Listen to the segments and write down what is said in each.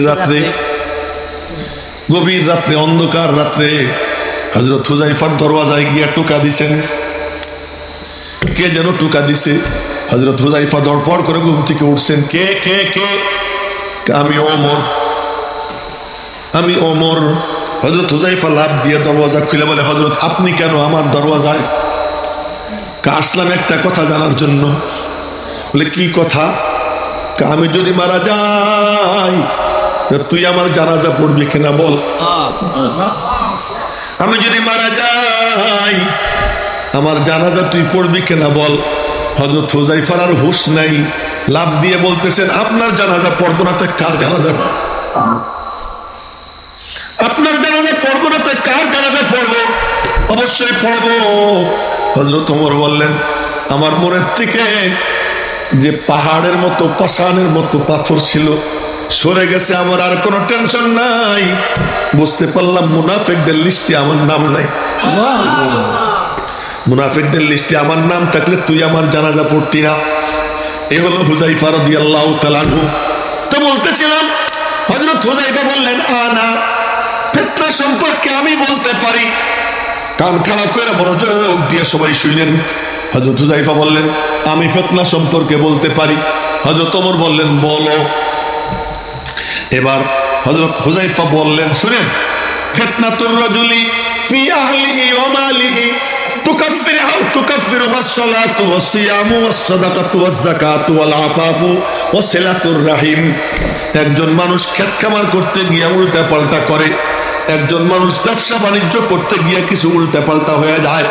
রাত্রে, গভীর রাত্রে, অন্ধকার রাত্রে হজরত হুজাইফার দরওয়াজায় গিয়া টোকা দিছেন। কে যেন টোকা দিছে? হজরত হুজাইফা দরপড় করে ঘুম থেকে উঠছেন। কে কে কে? আমি ওমর। আমি ওমর। হজরত হুজাইফা লাভ দিয়ে দরওয়াজা খুলে বলে হজরত আপনি কেন আমার দরওয়াজায়? আসলাম একটা কথা জানার জন্য। বলে, কি কথা? আমি যদি মারা যাই তুই আমার জানাজা পড়বি কিনা বল? আমি যদি মারা যাই, আমার জানাজা তুই পড়বি কিনা বল? হজরত হুজাইফার আর হুশ নাই। লাভ দিয়ে বলতেছেন, আপনার জানাজা পড়ব না, তো কার জানাজা আপনার জানাজা পড়ব না, তো কার জানাজা পড়ব? অবশ্যই পড়ব। হজরত ওমর বললেন, আমার মনের থেকে যে পাহাড়ের মতো, পাষাণের মতো পাথর ছিল সরে গেছে আমার আর কোনো টেনশন নাই। বুঝতে পারলাম মুনাফেকদের লিস্টে আমার নাম নাই। মুনাফেকদের লিস্টে আমার নাম থাকলে তুই আমার জানাজা পড়তি না। এ হলো হুজাইফা রদি আল্লাহ তালানহু তো বলতেছিলাম হজরত হুজাইফা বললেন, আনা, ফেতনা সম্পর্কে আমি বলতে পারি। কান খাড়া করে মনোযোগ দিয়ে সবাই শুনলেন হজরত হুজাইফা বললেন, আমি ফেতনা সম্পর্কে বলতে পারি। হজরত ওমর বললেন, বলো। এবার হজরত হুজাইফা বললেন শুনেন ফেতনাতুর রাজুলি ফি আহলিহি ওয়া মালিহি تكفرها تكفرها الصلاة والصيام والصدقة والزكاة والعفاف وصلة الرحم একজন মানুষ ক্ষেত খামার করতে গিয়ে উল্টা পাল্টা করে একজন মানুষ ব্যবসা বাণিজ্য করতে গিয়ে কিছু উল্টা পাল্টা হয়ে যায়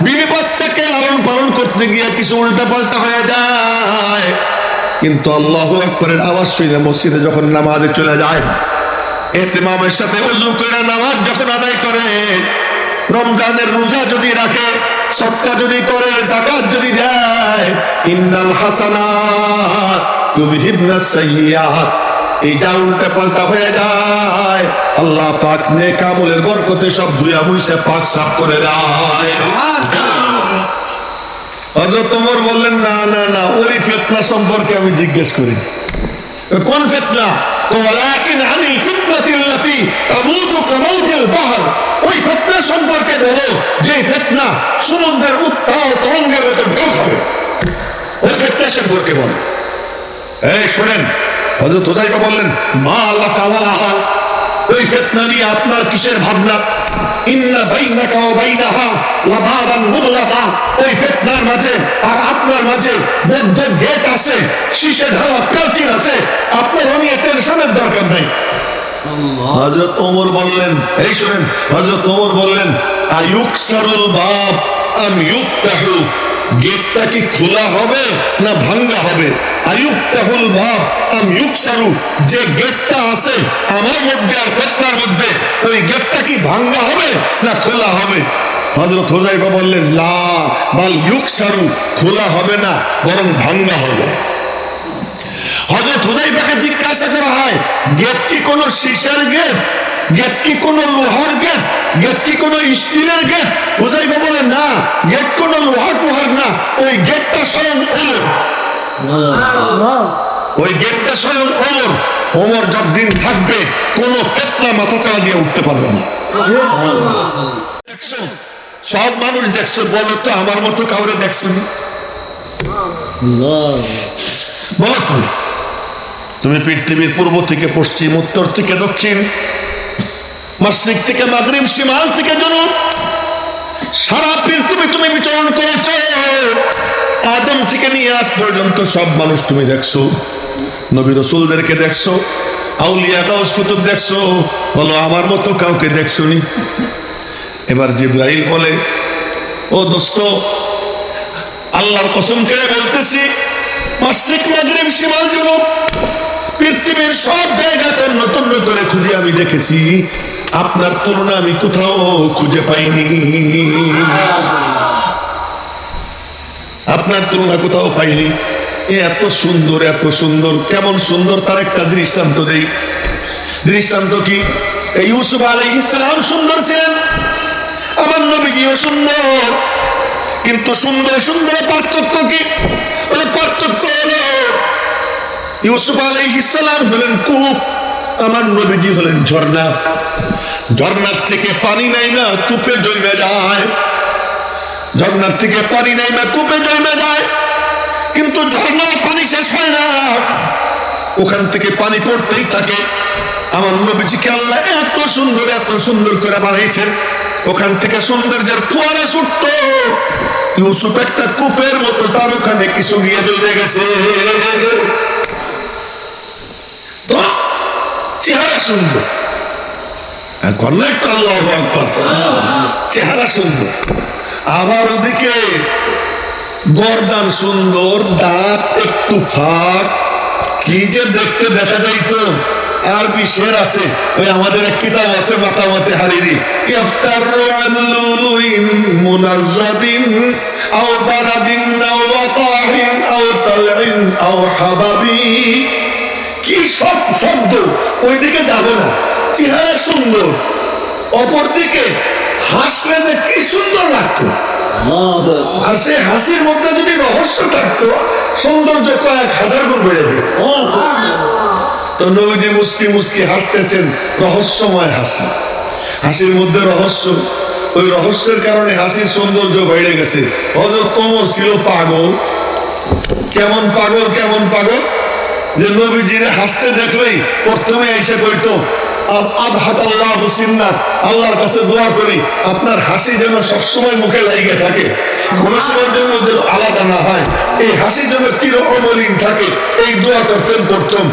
বিবি বাচ্চাকে লালন পালন করতে গিয়ে কিছু উল্টা পাল্টা হয়ে যায় কিন্তু আল্লাহ আকবরের আওয়াজ শুনে মসজিদে যখন নামাজে চলে যায় এতেমামের সাথে অজু করে নামাজ যখন আদায় করে, রমজানের রোজা যদি রাখে, সৎকা যদি করে জাকাত যদি দেয়, ইন্নাল হাসানাত ইউযহিবনাস সাইয়্যাত এই যা পাল্টা হয়ে যায়। আল্লাহ পাক নেক আমলের বরকতে সব ধুয়া মুইসা পাক সাফ করে দেয়। হযরত ওমর বললেন না না না ওই ফিতনা সম্পর্কে আমি জিজ্ঞেস করি কোন ফিতনা ولكن عن الفتنة التي تموج كموج البحر ওই ফিতনা সম্পর্কে বলো যে ফিতনা সমুদ্রের উত্তাল তরঙ্গের মতো ঢেউ খাবে ওই ফিতনা সম্পর্কে বলো এই শুনেন হযরত হুযায়ফা বললেন মা আল্লাহ তাআলা ওই ফিতনা নিয়ে আপনার কিসের ভাবনা ইন্না বাইনাকা ওয়া বাইনাহা লাবাবান আর আপনার মাঝে টেনশনের দরকার নাই। হযরত ওমর বললেন, এই শুনেন ওমর বললেন, আয়ুকসারুল বাব আম গেটটা কি খোলা হবে না ভাঙ্গা হবে? যে গেটটা আছে আমার মধ্যে আর মধ্যে, ওই গেটটা কি ভাঙ্গা হবে না খোলা হবে? হযরত হুজাইফা বললেন, লা, বাল খোলা হবে না, বরং ভাঙ্গা হবে। হযরত হুজাইফাকে জিজ্ঞাসা করা হয়, গেট কি কোনো সীসার গেট? গেট কি কোনো লোহার গেট? গেট কি কোনো স্টিলের গেট? হুজাইফা বলে না। গেট কোনো লোহার টোহার না। ওই গেটটা স্বয়ং ওমর ওই গেটটা স্বয়ং ওমর ওমর যতদিন থাকবে কোনো ফেতনা মাথা চাড়া দিয়ে উঠতে পারবে না। দেখছ? সব মানুষ দেখছ। বলো তো আমার মতো কাউরে দেখছ? বলো তুমি। তুমি পৃথিবীর পূর্ব থেকে পশ্চিম উত্তর থেকে দক্ষিণ। মাসিক থেকে মাগরিব সীমাল থেকে জনুব সারা পৃথিবী তুমি বিচরণ করেছ। আদম থেকে নিয়ে আজ পর্যন্ত সব মানুষ তুমি দেখছ। নবী রসুলদেরকে দেখছ, আউলিয়া গাউস কুতুব দেখছ, বলো আমার মতো কাউকে দেখছ নি এবার জিব্রাইল বলে, ও দোস্ত, আল্লাহর কসম করে বলতেছি মাসিক মাগরিব সীমাল জনুব পৃথিবীর সব জায়গাতে নতুন করে খুঁজে আমি দেখেছি। আপনার তুলনা আমি কোথাও খুঁজে পাইনি। আপনার তুলনা কোথাও পাইনি। এত সুন্দর এত সুন্দর, কেমন সুন্দর তার একটা দৃষ্টান্ত দেই। দৃষ্টান্ত কি? এই ইউসুফ আলী ইসলাম সুন্দর ছিলেন। আমার নবীজিও সুন্দর। কিন্তু সুন্দর সুন্দর পার্থক্য কি? পার্থক্য হলো, ইউসুফ আলাইহিস সালাম হলেন কূপ আমার নবীজি হলেন ঝর্ণা। ঝর্ণার থেকে পানি নাই না, কূপে জমে যায়। ঝর্ণার থেকে পানি নাই না, কূপে জমে যায়। কিন্তু ঝর্ণার পানি শেষ হয় না। ওখান থেকে পানি পড়তেই থাকে। আমার নবীজিকে আল্লাহ এত সুন্দর এত সুন্দর করে বানাইছেন ওখান থেকে সৌন্দর্যের ফোয়ারা ছুটত। ইউসুফ একটা কূপের মতো তার ওখানে কিছু গিয়ে জমে গেছে তো চেহারা সুন্দর। আকবার। চেহারা সুন্দর। আবার ওদিকে গরদান সুন্দর, দাঁত একটু ফাঁক। কি যে দেখতে দেখা যাইতো আর বিশের আছে, ওই আমাদের এক কিতাব আছে মাতামতে হারিরি। ইফতারু আও আও আও কি সব শব্দ? ওইদিকে যাব না। চেহারা সুন্দর। অপরদিকে হাসলে যে কি সুন্দর লাগতো। আর সেই হাসির মধ্যে যদি রহস্য থাকতো, সৌন্দর্য কয়েক হাজার গুণ বেড়ে যেত। তো নবীজি মুসকি মুসকি হাসতেছেন, রহস্যময় হাসি। হাসির মধ্যে রহস্য। ওই রহস্যের কারণে হাসির সৌন্দর্য বেড়ে গেছে। হজরত কোমর ছিল পাগল। কেমন পাগল কেমন পাগল? যে নবীজিরে হাসতে দেখলেই প্রথমে এসে কইতো আল্লাহর কাছে দোয়া করি, আপনার হাসি যেন সবসময় মুখে লাগিয়ে থাকে। কোন সময়ের জন্য যেন আলাদা না হয়। এই হাসি যেন চির অমলিন থাকে। এই দোয়া করতেন প্রথম।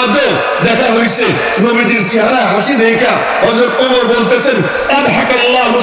আদৌ দেখা হয়েছে নবীজির চেহারা হাসি দেখা। হজরত ওমর বলতেছেন আদহাক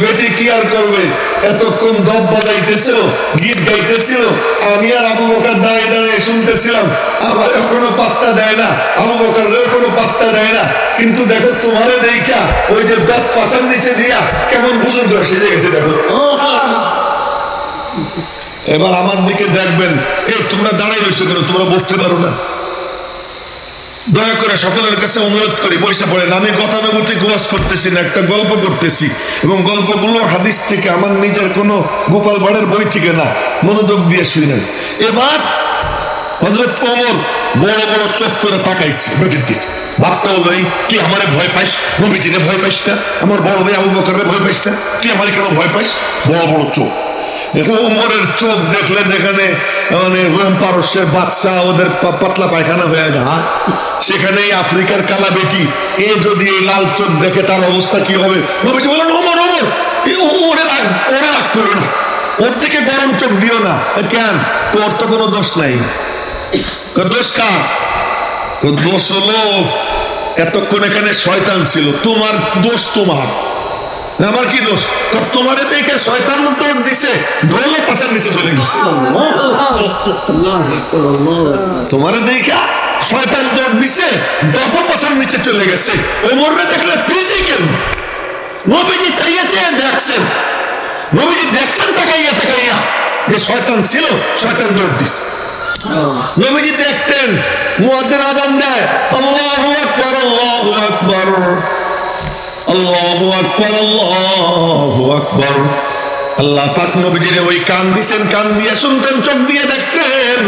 বেটি কি আর করবে? এতক্ষণ বাজাইতেছিল, গীত গাইতেছিল, আমি আর আবু বকার দাঁড়িয়ে দাঁড়িয়ে শুনতেছিলাম। আমার পাত্তা দেয় না, আবু কোনো পাত্তা দেয় না। কিন্তু দেখো তোমারে দেখা ওই যে দপ পাশার নিচে দিয়া কেমন বুজুর্গ সেজে গেছে দেখো। এবার আমার দিকে দেখবেন, এ, তোমরা দাঁড়াই রয়েছে কেন? তোমরা বসতে পারো না। দয়া করে সকলের কাছে অনুরোধ করি পয়সা পড়েন আমি গতানুগতিক ওয়াজ করতেছি না, একটা গল্প করতেছি। এবং গল্পগুলো হাদিস থেকে আমার নিজের কোনো গোপাল বাড়ের বই থেকে না, মনোযোগ দিয়ে শুনেন এবার হজরত ওমর বড় বড় চোখ করে তাকাইছে বেটির দিকে। ভাবতে হলো আমারে ভয় পাইস? নবীজিরে ভয় পাইস না? আমার বড় ভাই আবু বকরের ভয় পাইস না? তুই আমারে কেন ভয় পাইস? বড় বড় চোখ। দেখো উমরের চোখ দেখলে যেখানে মানে পারস্যের বাচ্চা ওদের পাতলা পায়খানা হয়ে যায় সেখানে আফ্রিকার কালা বেটি এ যদি এই লাল চোখ দেখে তার অবস্থা কি হবে? নবীজি বলেন ওমর ওমর এ ও- ওরে রাগ করো না। ওর থেকে গরম চোখ দিও না। কেন? ওর তো কোনো দোষ নাই। দোষ কার? দোষ হলো, এতক্ষণ এখানে শয়তান ছিল। তোমার দোষ তোমার। আমার কি দোষ? তোমারে দেখে শয়তান দৌড় দিছে? ঢোলে পাশের নিচে চলে গেছে। তোমারে দেখা শয়তান দৌড় দিছে দফা পাশের নিচে চলে গেছে। ওমররে দেখলে ফ্রিজে কেন? নবীজি চাইয়াছে দেখছেন। নবীজি দেখছেন, তাকাইয়া তাকাইয়া। যে শয়তান ছিল, শয়তান দৌড় দিছে। নবীজি দেখতেন, মুয়াজ্জিন আজান দেয়, আল্লাহু আকবার আল্লাহু আকবার। আল্লাহু আকবার আল্লাহু আকবার। আল্লাহ পাক নবীজিরে ওই কান দিছেন কান দিয়ে শুনতেন চোখ দিয়ে দেখতেন।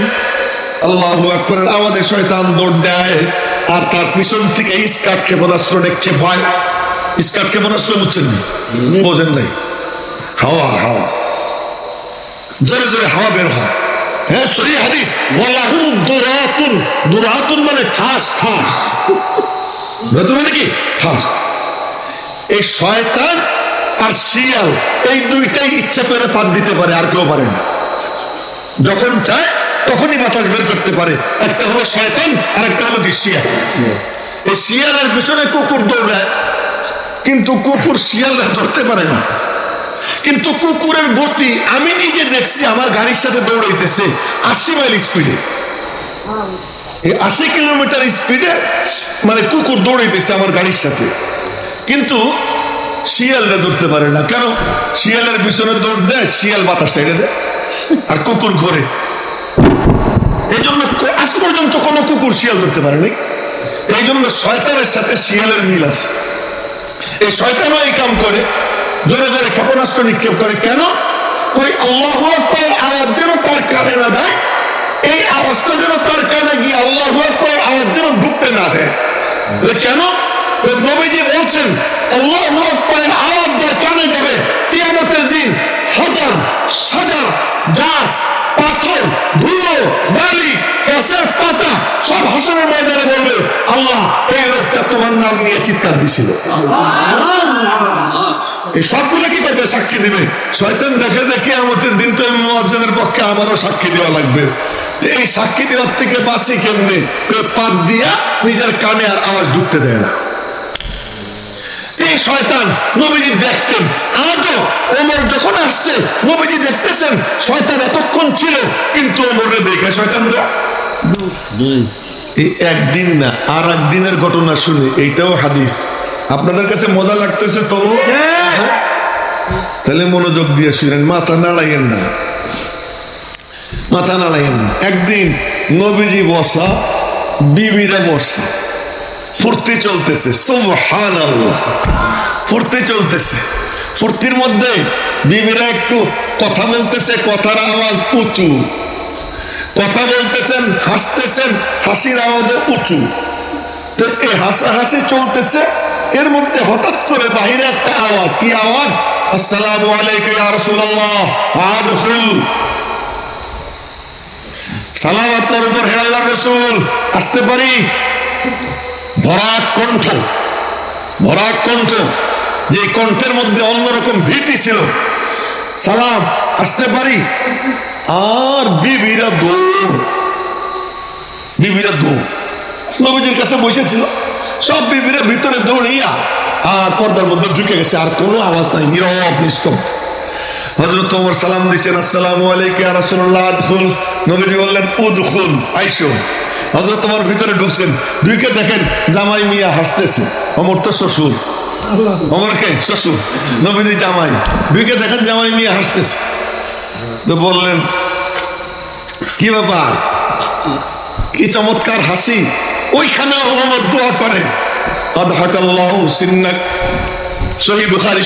আল্লাহু আকবারের আওয়াজে শয়তান দৌড় দেয় আর তার পিছন থেকে ইস্কাট ক্ষেপণাস্ত্র নিক্ষেপ হয়। ইস্কাট ক্ষেপণাস্ত্র বুঝছেন না? বোঝেন নাই? হাওয়া হাওয়া। জোরে জোরে হাওয়া বের হয়। হ্যাঁ সহি হাদিস। ওয়ালাহু দুরাতুন দুরাতুন মানে ঠাস ঠাস। দুরাতুন মানে কি? ঠাস। এই শয়তান আর শিয়াল, এই দুইটাই ইচ্ছা করে পাত দিতে পারে, আর কেউ পারে না। যখন চায়, তখনই বাতাস বের করতে পারে। একটা হলো শয়তান আর একটা হলো শিয়াল। এই শিয়ালের পিছনে কুকুর দৌড়ায়, কিন্তু কুকুর শিয়ালরা ধরতে পারে না। কিন্তু কুকুরের গতি, আমি নিজে দেখছি, আমার গাড়ির সাথে দৌড়াইতেছে আশি মাইল স্পিডে আশি কিলোমিটার স্পিডে মানে কুকুর দৌড়াইতেছে আমার গাড়ির সাথে। কিন্তু শিয়ালরা ধরতে পারে না। কেন? শিয়ালের পিছনে দৌড় দেয়, শিয়াল বাতাস ছেড়ে দেয়। আর কুকুর ঘোরে। এই জন্য আজ পর্যন্ত কোনো কুকুর শিয়াল ধরতে পারেনি। এই জন্য শয়তানের সাথে শিয়ালের মিল আছে। এই শয়তানও এই কাম করে, জোরে জোরে ক্ষেপণাস্ত্র নিক্ষেপ করে। কেন? ওই আল্লাহ আওয়াজ যেন তার কানে না দেয়, এই আওয়াজটা যেন তার কানে গিয়ে আল্লাহ আওয়াজ যেন ঢুকতে না দেয়। কেন? নবীজি বলছেন আওয়াজ যার কানে যাবে, কিয়ামতের দিন হাজার সাজার গাছ, পাথর, ধুলো, বালি, গাছের পাতা সব হাসনের ময়দানে বলবে, আল্লাহ এই লোকটা তোমার নাম নিয়ে চিৎকার দিছিল। এই সবগুলো কি করবে? সাক্ষী দিবে। শয়তান দেখে দেখে আমাদের দিন তো মহাজনের পক্ষে আমারও সাক্ষী দেওয়া লাগবে। এই সাক্ষী দেওয়ার থেকে বাঁচি কেমনে? পাত দিয়া নিজের কানে আর আওয়াজ ঢুকতে দেয় না। এই শয়তান, নবীজি দেখতেন। আজও ওমর যখন আসছে, নবীজি দেখতেছেন, শয়তান এতক্ষণ ছিল, কিন্তু ওমরে দেখে শয়তান এই একদিন না আর একদিনের ঘটনা শুনে, এইটাও হাদিস। আপনাদের কাছে মজা লাগতেছে তো? তাহলে মনোযোগ দিয়ে শুনেন, মাথা নাড়াইয়েন না। মাথা নাড়াইয়েন না। একদিন নবীজি বসা, বিবিরা বসা। ফুর্তি চলতেছে ফুর্তি চলতেছে। ফুর্তির মধ্যে বিবিরা একটু কথা বলতেছে, কথার আওয়াজ উঁচু। কথা বলতেছেন, হাসতেছেন, হাসির আওয়াজে উঁচু। তো এই হাসাহাসি চলতেছে, এর মধ্যে হঠাৎ করে বাহিরে একটা আওয়াজ। কি আওয়াজ? আসসালামু আলাইকুম ইয়া রাসূলুল্লাহ, আদখুল। সালাম আপনার উপর হে আল্লাহর রাসূল, আসতে পারি? ভরাট কণ্ঠ। ভরাট কণ্ঠ। যে কণ্ঠের মধ্যে অন্যরকম ভীতি ছিল। সালাম, আসতে পারি? আর বিবিরা দৌড় বিবিরা দৌড় নবীজির কাছে বসেছিল। সব বিবিরা ভিতরে দৌড়িয়া আর পর্দার মধ্যে ঢুকে গেছে। আর কোনো আওয়াজ নাই, নীরব, নিস্তব্ধ। তোমার সালাম দিচ্ছেন আসসালামু আলাইকুম রাসূলুল্লাহ নবীজি বললেন, উদখুল, আইসো। হজরত তোমার ভিতরে ঢুকছেন। দুইকে দেখেন জামাই মিয়া হাসতেছে। অমর তো শ্বশুর। অমরকে শ্বশুর, নবীজি জামাই। দুইকে দেখেন জামাই মিয়া হাসতেছে। তো বললেন, কি ব্যাপার? কি চমৎকার হাসি? ওইখানে অমর দোয়া করে। বুখারী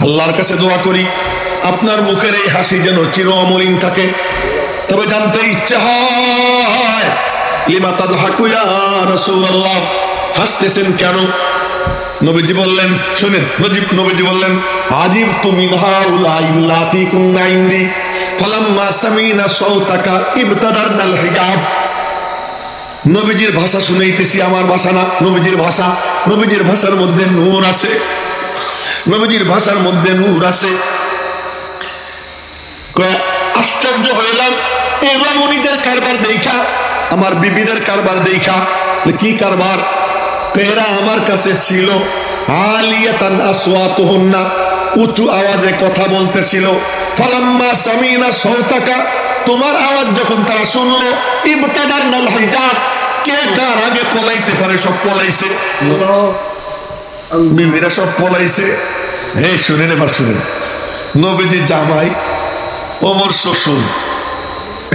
আল্লাহর কাছে দোয়া করি। আপনার মুখের এই হাসি যেন চির অমলিন থাকে। তবে জানতে ইচ্ছা হয় রাসূলুল্লাহ, হাসতেছেন কেন? নবীজি বললেন, শুনেন নজিব নবীজি বললেন আজিব তুমি নবীজির ভাষা শুনাইতেছি, আমার ভাষা না, নবীজির ভাষা। নবীজির ভাষার মধ্যে নূর আছে। নবীজির ভাষার মধ্যে নূর আছে। আশ্চর্য হইলাম উনিদের কারবার দেখা আমার বিবিদের কারবার দেখা। কি কারবার? কয়, আমার কাছে ছিল আলিয়াতান আসওয়াতুহুন্না উঁচু আওয়াজে কথা বলতেছিল। ফালাম্মা সামিনা সৌতাকা তোমার আওয়াজ যখন তারা শুনলো ইবতাদার নাল হিজাব কে কার আগে পলাইতে পারে সব পলাইছে। বিবিরা সব পলাইছে। হে শুনেন এবার শুনেন। নবীজি জামাই ওমর শ্বশুর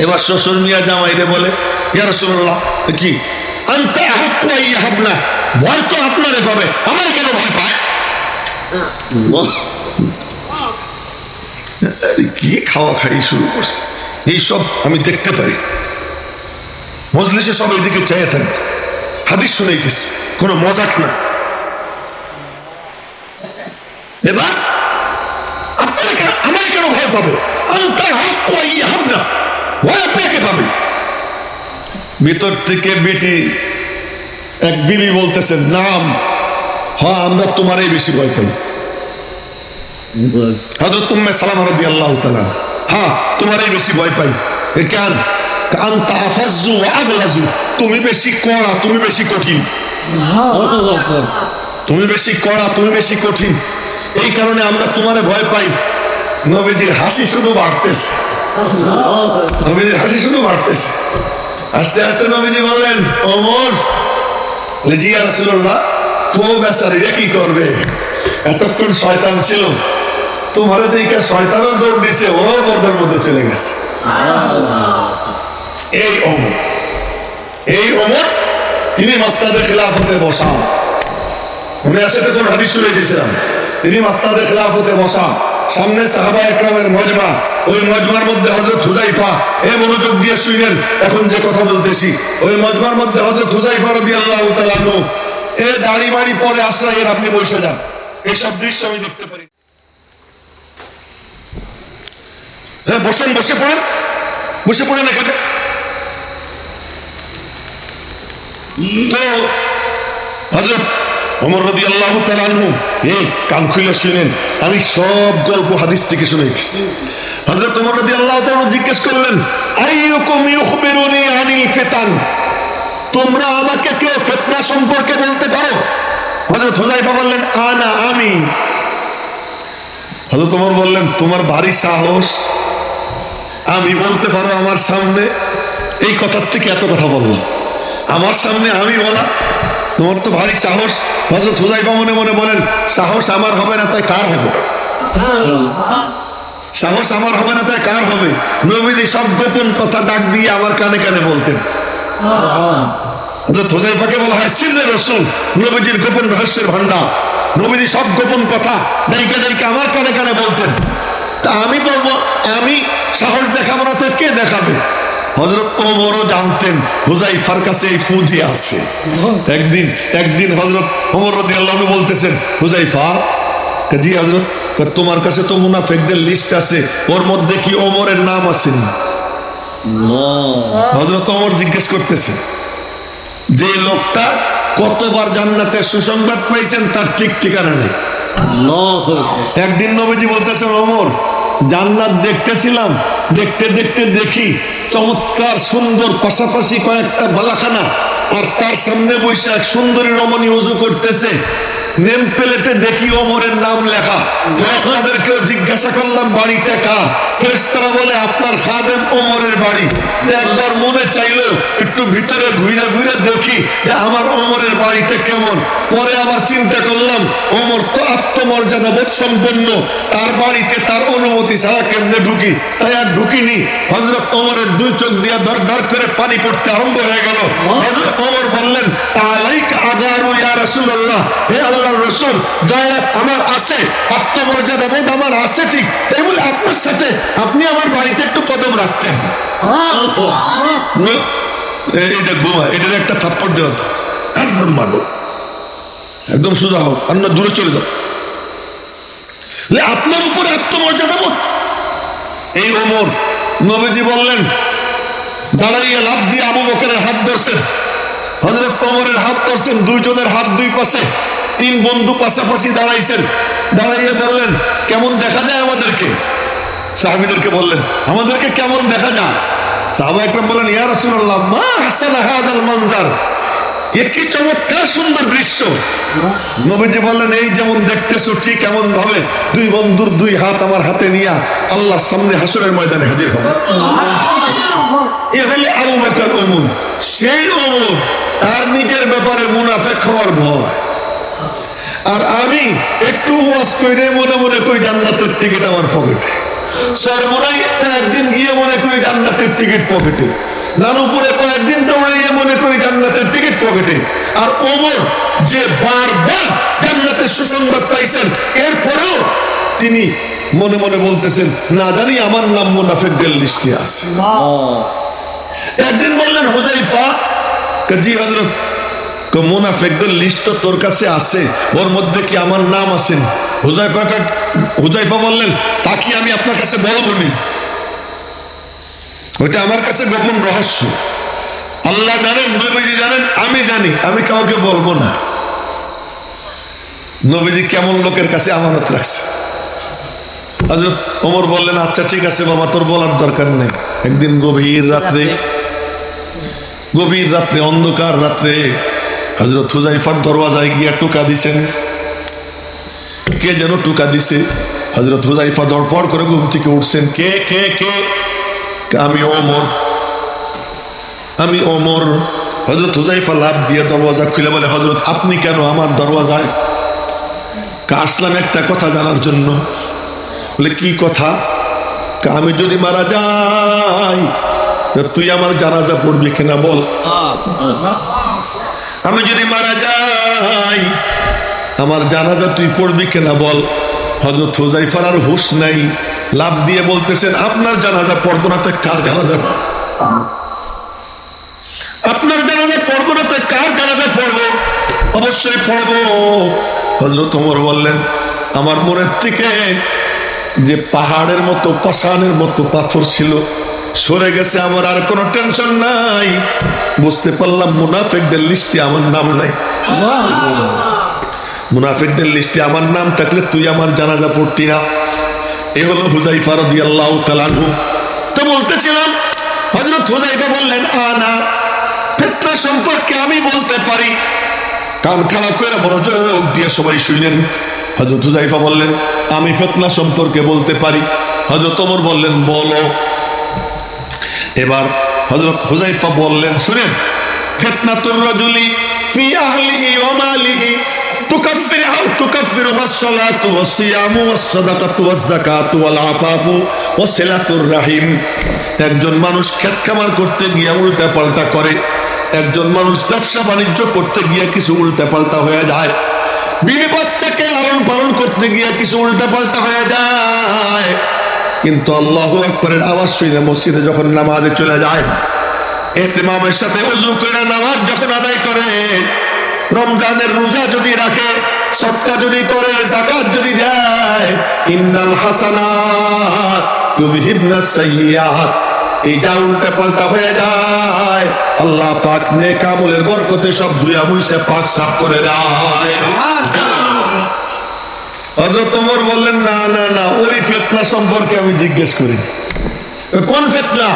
এবার শ্বশুর মিয়া জামাই রে বলে ইয়ার কি? আনতে ভয় তো আপনারে পাবে আমার কেন ভয় পায়? কি খাওয়া খাই শুরু করছে? এইসব আমি দেখতে পারি। মজলিসে সব এইদিকে চাইয়ে থাকবে। হাদিস শুনাইতেছে কোনো মজাক না। এবার আপনারা আমার কেন ভয় পাবে? আন্তার হাত কোয়াইয়া হাব না ভিতর থেকে বেটি এক বিবি বলতেছেন নাম হ্যাঁ আমরা তোমারই বেশি ভয় পাই। হজরত উম্মে সালাম রদি আল্লাহ হ্যাঁ তোমারই বেশি ভয় পাই। কেন তুমি বেশি কড়া, তুমি বেশি কঠিন। তুমি বেশি কড়া, তুমি বেশি কঠিন। এই কারণে আমরা তোমারে ভয় পাই। নবীজির হাসি শুধু বাড়তেছে। নবীজির হাসি শুধু বাড়তেছে। আস্তে আস্তে নবীজি বললেন জি রাসূলুল্লাহ তো বেচারিরা কি করবে? এতক্ষণ শয়তান ছিল। তোমার দিকে শয়তানও দৌড় দিছে ও মধ্যে চলে গেছে। এই অমর এই অমর তিনি মাস্তাদের খেলাফতে বসা। মনে আছে তো কোন হাদিস শুনে দিয়েছিলাম তিনি মাস্তাদের খেলাফতে বসা। সামনে সাহাবা একরামের মজমা। ওই মজমার মধ্যে হজরত হুজাইফা এ মনোযোগ দিয়ে শুনলেন এখন যে কথা বলতেছি, ওই মজমার মধ্যে হজরত হুজাইফা রবি আল্লাহ তালু এ দাড়ি বাড়ি পরে আশ্রয় এর আপনি বসে যান। এইসব দৃশ্য আমি দেখতে পারি। হ্যাঁ বসেন, বসে পড়েন। বসে পড়েন এখানে। তো হজরত অমর রদি আল্লাহ তালানহু এই কান খুলে শুনেন, আমি সব গল্প হাদিস থেকে শুনেছি। হজরত অমর রদি আল্লাহ জিজ্ঞেস করলেন তোমরা আমাকে কেউ ফিতনা সম্পর্কে বলতে পারো? হজরত হুজাইফা বললেন, আনা, আমি। হজরত ওমর বললেন, তোমার ভারী সাহস। আমি বলতে পারো আমার সামনে? এই কথার থেকে এত কথা বললাম আমার সামনে আমি বলা? তোমার তো ভারী সাহস। হজরত হুজাইফা মনে মনে বলেন, সাহস আমার হবে না, তাই কার হবে? সাহস আমার হবে না, তাই কার হবে? নবীজি সব গোপন কথা ডাক দিয়ে আমার কানে কানে বলতেন। আমি বলব, আমি সাহস দেখাবো না, তো কে দেখাবে? হজরত ওমরও জানতেন হুজাইফার কাছে এই পুঁজি আছে। একদিন একদিন হজরত ওমর রদি আল্লাহ বলতেছেন হুজাইফা জি হজরত তোমার কাছে তো মুনাফেকদের লিস্ট আছে ওর মধ্যে কি ওমরের নাম আছে না? হজরত ওমর জিজ্ঞেস করতেছে যে লোকটা কতবার জান্নাতের সুসংবাদ পাইছেন তার ঠিক ঠিকানা নেই? একদিন নবীজি বলতেছেন ওমর জান্নাত দেখতেছিলাম দেখতে দেখতে দেখি চমৎকার সুন্দর পাশাপাশি কয়েকটা বালাখানা আর তার সামনে বসে এক সুন্দরী রমণী উজু করতেছে। নেম প্লেটে দেখি ওমরের নাম লেখা। ফেরেস্তাদেরকেও জিজ্ঞাসা করলাম, বাড়িটা কার? ফেরেস্তারা বলে, আপনার খাদেম ওমরের বাড়ি। একবার মনে চাইলো, একটু ভিতরে ঘুরে ঘুরে দেখি যে আমার ওমরের বাড়িটা কেমন। পরে আবার চিন্তা করলাম ওমর তো আত্মমর্যাদা বোধ সম্পন্ন। তার বাড়িতে তার অনুমতি ছাড়া কেমনে ঢুকি? তাই আর ঢুকিনি। হজরত অমরের দুই চোখ দিয়ে ধর ধর করে পানি পড়তে আরম্ভ হয়ে গেল। হজরত ওমর বললেন, আলাইকা আগারু ইয়া রাসূলুল্লাহ? হে আল্লাহর রাসূল, দয়া আমার আছে, আত্মমর্যাদা বোধ আমার আছে ঠিক তাই বলে আপনার সাথে আপনি আমার বাড়িতে একটু কদম রাখতেন। এটা একটা থাপ্পড় দেওয়া তো একদম মানো একদম সোজা না, দূরে চলে যাও। আপনার উপরে আত্মমর্যাদা বোধ। এই ওমর, নবীজি বললেন, দাঁড়াইয়া লাভ দিয়ে আবু বকরের হাত ধরছেন। হজরত ওমরের হাত ধরছেন, দুইজনের হাত দুই পাশে। তিন বন্ধু পাশাপাশি দাঁড়াইছেন। দাঁড়াইয়া বললেন, কেমন দেখা যায় আমাদেরকে? সাহাবিদেরকে বললেন, আমাদেরকে কেমন দেখা যায়? সাহাবা একরাম বললেন, ইয়া রাসূলুল্লাহ, মা হাসানা হাদাল মনজার। এ কি চমৎকার সুন্দর দৃশ্য। নবীজি বললেন, এই যেমন দেখতেছো, ঠিক এমন ভাবে দুই বন্ধুর দুই হাত আমার হাতে নিয়া আল্লাহর সামনে হাসরের ময়দানে হাজির হবে এ হলে আবু বকর সেই ওমর তার নিজের ব্যাপারে মুনাফেক হওয়ার ভয়। আর আমি একটু ওয়াজ করে মনে মনে করি জান্নাতের টিকিট আমার পকেটে। সর্বনাই একদিন গিয়ে মনে করি জান্নাতের টিকিট পকেটে। নানুপুরে কয়েকদিন দৌড়াইয়ে মনে করি জান্নাতের টিকিট পকেটে। আর ওমর যে বারবার জান্নাতের সুসংবাদ পাইছেন এরপরেও তিনি মনে মনে বলতেছেন না জানি আমার নাম মুনাফেকদের লিস্টে আছে। একদিন বললেন হুজাইফা জি হজরত কে মুনাফেকদের লিস্ট তো তোর কাছে আছে, ওর মধ্যে কি আমার নাম আছে না হুজাইফা হুজাইফা বললেন, তা কি আমি আপনার কাছে ওইটা আমার কাছে গোপন রহস্য। আল্লাহ জানেন, নবীজি জানেন, আমি জানি, আমি কাউকে বলব না। নবীজি কেমন লোকের কাছে আমানত রাখছে? ওমর বললেন আচ্ছা ঠিক আছে বাবা, তোর বলার দরকার নেই। একদিন গভীর রাত্রে গভীর রাত্রে, অন্ধকার রাত্রে হজরত হুজাইফার দরওয়াজায় গিয়া টোকা দিছেন। কে যেন টোকা দিছে? হজরত হুজাইফা দরপড় করে ঘুম থেকে উঠছেন। কে কে কে? আমি ওমর। আমি ওমর। হজরত হুজাইফা লাভ দিয়ে দরওয়াজা খুলে বলে হজরত আপনি কেন আমার দরওয়াজায়? আসলাম একটা কথা জানার জন্য। বলে, কি কথা? আমি যদি মারা যাই তুই আমার জানাজা পড়বি কিনা বল। আমি যদি মারা যাই, আমার জানাজা তুই পড়বি কেনা বল? হজরত হুজাইফার আর হুশ নাই। লাভ দিয়ে বলতেছেন, আপনার জানাজা পড়ব না, তো কার জানাজা? আপনার জানাজা পড়ব না, তো কার জানাজা পড়ব? অবশ্যই পড়ব। হজরত ওমর বললেন, আমার মনের থেকে যে পাহাড়ের মতো পাষাণের মতো পাথর ছিল সরে গেছে আমার আর কোনো টেনশন নাই। বুঝতে পারলাম মুনাফেকদের লিস্টে আমার নাম নাই। মুনাফিকদের লিস্টে আমার নাম থাকলে তুই আমার জানাজা পড়তি না। এ হলো হুজাইফা রাদিয়াল্লাহু তাআলাহু তো বলতেছিলাম, হযরত হুজাইফা বললেন, আনা, ফিতনা সম্পর্কে আমি বলতে পারি। কান খাড়া করে মনোযোগ দিয়ে সবাই শুনলেন হযরত হুজাইফা বললেন, আমি ফেতনা সম্পর্কে বলতে পারি। হযরত ওমর বললেন, বলো। এবার হযরত হুজাইফা বললেন শুনেন ফিতনাতুর রাজুলি ফি আহলিহি ওয়া মালিহি تكفر تكفرها الصلاة والصيام والصدقة والزكاة والعفاف وصلة الرحم একজন মানুষ ক্ষেত খামার করতে গিয়ে উল্টা পাল্টা করে একজন মানুষ ব্যবসা বাণিজ্য করতে গিয়ে কিছু উল্টা পাল্টা হয়ে যায় বিবি বাচ্চাকে লালন পালন করতে গিয়ে কিছু উল্টা পাল্টা হয়ে যায় কিন্তু আল্লাহ আকবরের আওয়াজ শুনে মসজিদে যখন নামাজে চলে যায় এতেমামের সাথে অজু করে নামাজ যখন আদায় করে, রমজানের রোজা যদি রাখে, সৎকা যদি করে জাকাত যদি দেয়, ইন্নাল হাসানাত ইউযহিবনাস সাইয়্যাত। এই যা পাল্টা হয়ে যায়, আল্লাহ পাক নেক আমলের বরকতে সব ধুয়া মুছে পাক সাফ করে দেয়। হযরত ওমর বললেন না না না ওই ফিতনা সম্পর্কে আমি জিজ্ঞেস করি কোন ফিতনা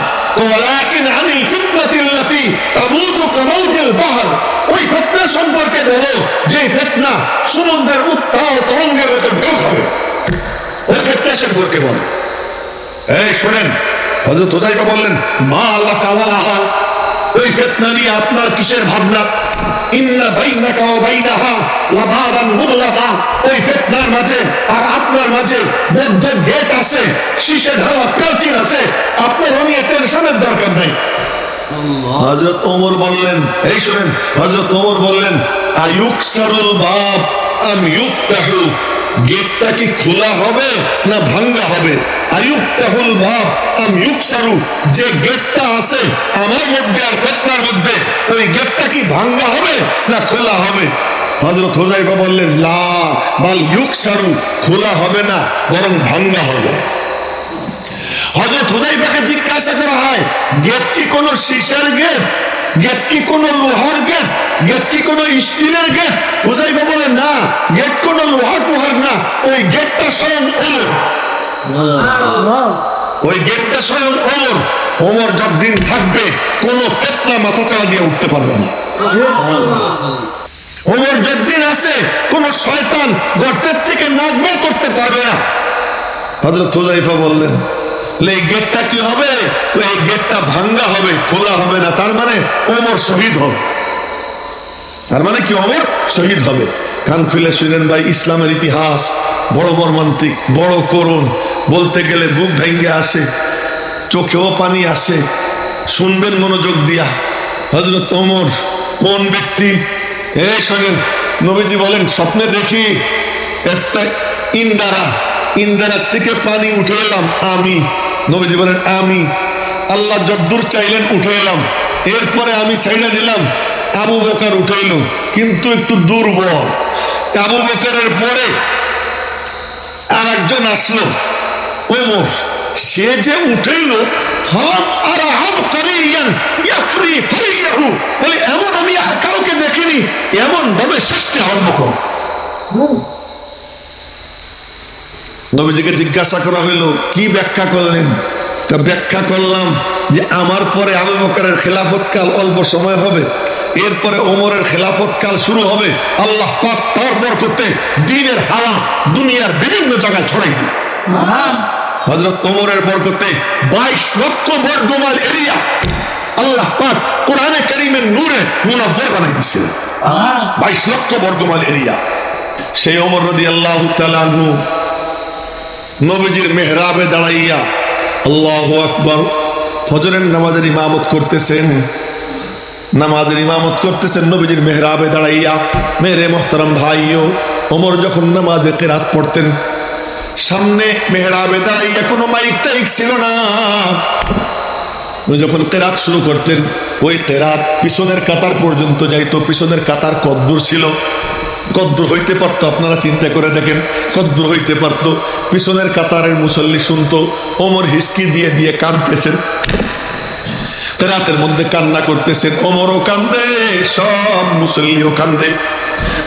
ولكن عن الفتنة التي تموج كموج البحر ওই ফিতনা সম্পর্কে বলো যে ফিতনা সমুদ্রের উত্তাল তরঙ্গের মতো ঢোক হবে ওই ফিতনা সম্পর্কে বলো এই শোনেন হযরত হুযায়ফা বললেন মা আল্লাহ তাআলা ওই ফিতনা নিয়ে আপনার কিসের ভাবনা ওই ফিতনার আছে আপনার আমি দরকার নাই। হযরত ওমর বললেন, এই শুনেন, হযরত ওমর বললেন, আয়ুকসারুল বাব আম ইউফতাহু গেটটা কি খোলা হবে না ভাঙ্গা হবে? ইউকসারু। যে গেটটা আছে, আমার মধ্যে আর মধ্যে, ওই গেটটা কি ভাঙ্গা হবে না খোলা হবে? হুজাইফা বললেন, লা, বাল ইউকসারু, খোলা হবে না, বরং ভাঙ্গা হবে। হজরত হুজাইফাকে জিজ্ঞাসা করা হয়, গেট কি কোনো শীষের গেট? গেট কি কোনো লোহার গেট গেট কি কোনো স্টিলের গেট হুজাইফা বলে না। গেট কোনো লোহা টোহার না। ওই গেটটা স্বয়ং ওমর ওই গেটটা স্বয়ং ওমর ওমর যতদিন থাকবে কোনো পেতনা মাথা চাড়া দিয়ে উঠতে পারবে না। ওমর যতদিন আছে কোন শয়তান গর্তের থেকে নাক বের করতে পারবে না। হজরত হুজাইফা বললেন "লে, এই গেটটা কি হবে? তো এই গেটটা ভাঙ্গা হবে, খোলা হবে না, তার মানে ওমর শহীদ হবে। তার মানে কি ওমর শহীদ হবে? কান খুলে শুনেন ভাই, ইসলামের ইতিহাস বড় মর্মান্তিক, বড় করুণ। বলতে গেলে বুক ভেঙ্গে আসে, চোখেও পানি আসে। শুনবেন মনোযোগ দিয়া। হজরত ওমর কোন ব্যক্তি? এই শোনেন, নবীজি বলেন, স্বপ্নে দেখি একটা ইন্দারা। ইন্দারার থেকে পানি উঠে এলাম, আমি। নবীজি বলেন, আমি আল্লাহ যদ্দূর চাইলেন উঠে এলাম এরপরে আমি সাইডে দিলাম। আবু বেকার উঠে এলো কিন্তু একটু দুর্বল। আবু বেকারের পরে আর একজন আসলো। ওমর, সে যে উঠেইল এমন আমি আর কাউকে দেখিনি। এমন ভাবে সৃষ্টি আরম্ভ করো। নবীজিকে জিজ্ঞাসা করা হইল কি ব্যাখ্যা করলেন? তা ব্যাখ্যা করলাম যে আমার পরে আবু বকরের খেলাফত কাল অল্প সময় হবে। এরপরে ওমরের খেলাফত কাল শুরু হবে। আল্লাহ পাক তার বরকতে দিনের হাওয়া দুনিয়ার বিভিন্ন জায়গায় ছড়াই দিই হজরত ওমরের বরকতে বাইশ লক্ষ বর্গমাল এরিয়া আল্লাহ পাক কোরআনে করিমের নূরে মুনাফর বানাই দিচ্ছিলেন বাইশ লক্ষ বর্গমাল এরিয়া। সেই ওমর রদি আল্লাহ তালু নবীজির মেহরাবে দাঁড়াইয়া আল্লাহ আকবর ফজরের নামাজের ইমামত করতেছেন। নামাজের ইমামত করতেছেন নবীজির মেহরাবে দাঁড়াইয়া। মেরে মোহতারাম ভাইও, ওমর যখন নামাজে কেরাত পড়তেন, সামনে মেহরাবে দাঁড়াইয়া কোনো মাইক টাইক ছিল না। উনি যখন কেরাত শুরু করতেন, ওই কেরাত পিছনের কাতার পর্যন্ত যাইতো, পিছনের কাতার কদ্দুর ছিল। কদ্দুর হইতে পারতো, আপনারা চিন্তা করে দেখেন, কদ্দুর হইতে পারতো। পিছনের কাতারের মুসল্লি শুনতো, ওমর হিসকি দিয়ে দিয়ে কাঁদতেছেন। রাতের মধ্যে কান্না করতেছেন, ওমরও কান্দে, সব মুসল্লিও কান্দে।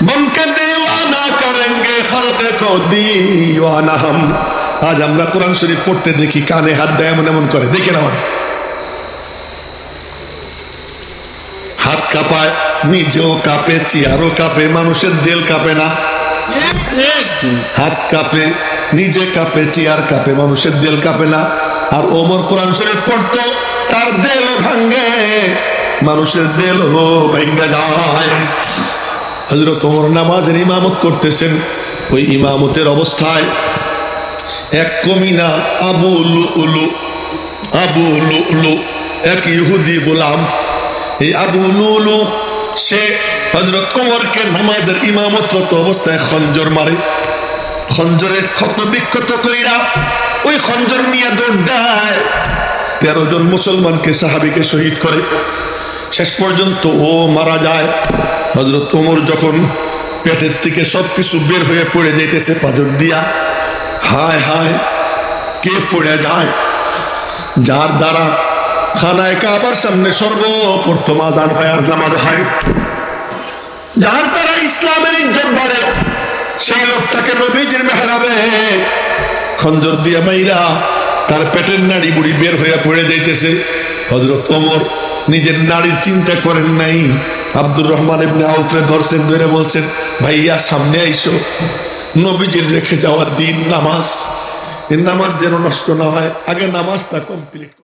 বনকে দেওয়ানা করেঙ্গে, খালকে কো আজ আমরা কোরআন শরীফ পড়তে দেখি, কানে হাত দেয়, এমন এমন করে। দেখেন আমার। হাত কাঁপায় নিজেও কাঁপে, চেয়ারও কাঁপে, মানুষের দেল কাঁপে না। হাত কাঁপে, নিজে কাঁপে, চেয়ার কাঁপে, মানুষের দেল কাঁপে না। আর ওমর কোরআন শরীফ পড়তো, তার দেল ভাঙ্গে মানুষের দেল ভেঙ্গে যায়। হজরত ওমর নামাজের ইমামত করতেছেন, ওই ইমামতের অবস্থায় এক কমিনা আবু উলু আবু উলু এক ইহুদি গোলাম। এই আবু উলু সে হজরত ওমরকে নামাজের ইমামতরত অবস্থায় খঞ্জর মারে। খঞ্জরে ক্ষত বিক্ষত কইরা ওই খঞ্জর নিয়ে দৌড় দেয়। তেরো জন মুসলমানকে সাহাবিকে শহীদ করে। শেষ পর্যন্ত ও মারা যায়। হজরত ওমর যখন পেটের থেকে সব কিছু বের হয়ে পড়ে যাইতেছে পাজর দিয়া। হায় হায়, কে পড়ে যায়? যার দ্বারা খানায় কাবার সামনে সর্বপ্রথম আজান হয় আর নামাজ হয়। যার দ্বারা ইসলামের ইজ্জত বাড়ে, সেই লোকটাকে নবীজির মেহরাবে খঞ্জর দিয়া মাইরা তার পেটের নাড়ি বুড়ি বের হইয়া পড়ে যাইতেছে। হজরত ওমর নিজের নারীর চিন্তা করেন নাই। আব্দুর রহমান এমনি আউফরে ধরছেন, ধরে বলছেন, ভাইয়া, সামনে আইসো। নবীজির রেখে যাওয়ার দিন নামাজ। এই নামাজ যেন নষ্ট না হয়। আগে নামাজটা কমপ্লিট